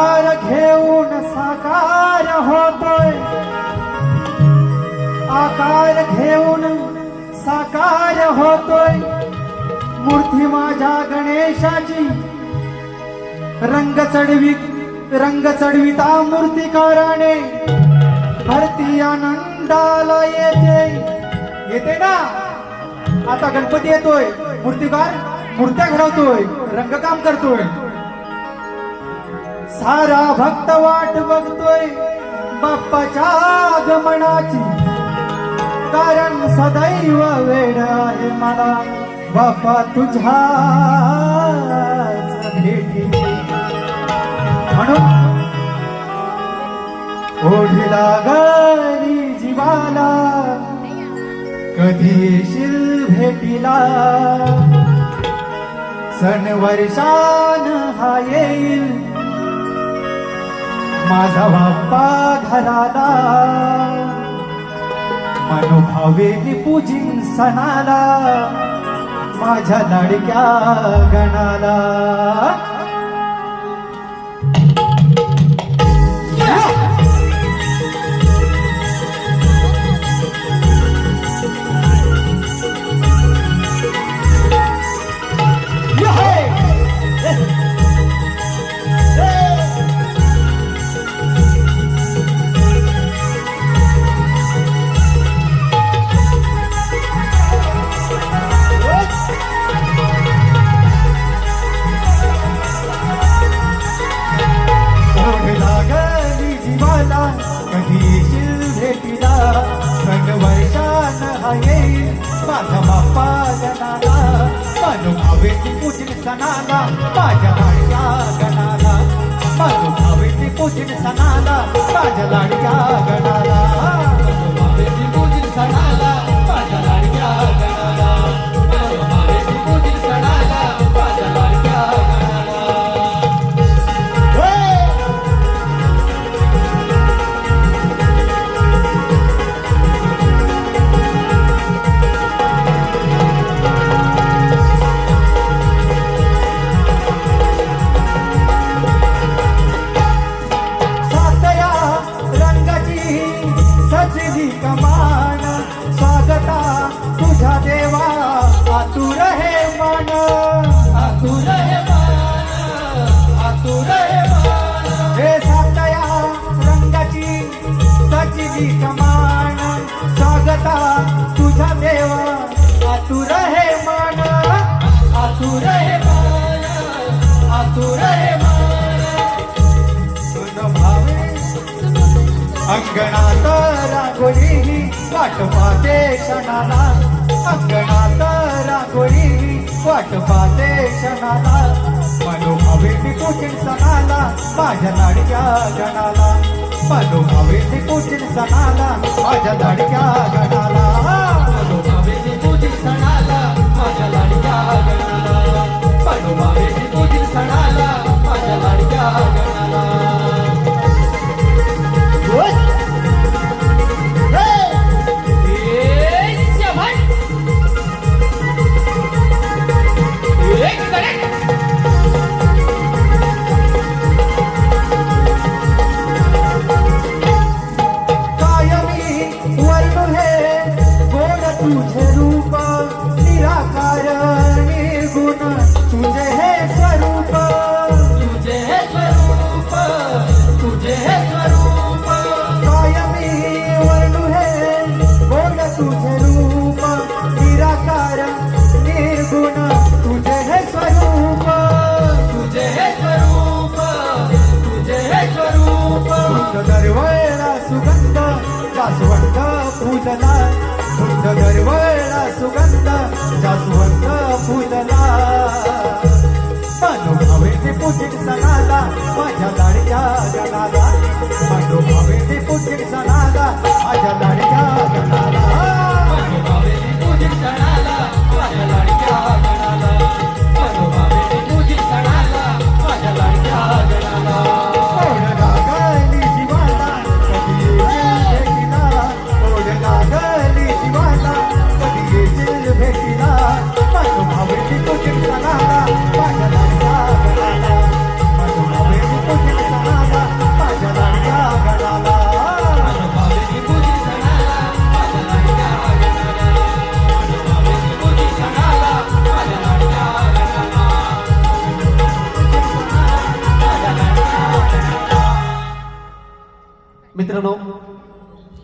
आकार घेऊन साकार होतोय. आकार घेऊन साकार होतोय. मूर्ती माझ्या गणेशाची. रंग चढवीत रंग चढविता मूर्तिकाराने भरती आनंदाला येते. येते ना? आता गणपती येतोय. मूर्तिकार मूर्त्या घडवतोय. रंगकाम करतोय. सारा भक्त वाट बघतोय बाप्पाच्या आगमनाची. कारण सदैव वेळ आहे मला. बाप्पा तुझ्या भेटी. म्हणून ओढी लागली जीवाला. कधी येशील भेटीला? सण वर्षान हा येईल. माझा बाप्पा घराला मनोभावेनी पूजिन सणाला माझ्या लाडक्या गणाला. जीवाला भेटीला? सण वर्षान हा येईल माझा बाप्पा गणाला मनोभावेची सणाला. माझ्या लाडक्या गणाला. मनोभावेची पूजन सणाला. माझ्या लाडक्या गणाला. तुझ्या देवा आतुर हे मन आतुर हे मन आतुर हे मन. सुन भावे अंगणात रांगोळी वाट पाहते क्षणाला. अंगणात रांगोळी वाट पाहते क्षणाला. मनोभावे कुठील सणाला माझ्या लाडक्या गणाला. मनोभावे कुठील सणाला माझ्या लाडक्या गणाला. दरवळला सुगंध जास्वंद फुलला. धुंद दरवळला सुगंध जास्वंद फुलला. मनोभावेने पूजित सणाला माझ्या लाडक्या गणाला मनोभावेने पूजित सणाला माझ्या लाडक्या जगाला não.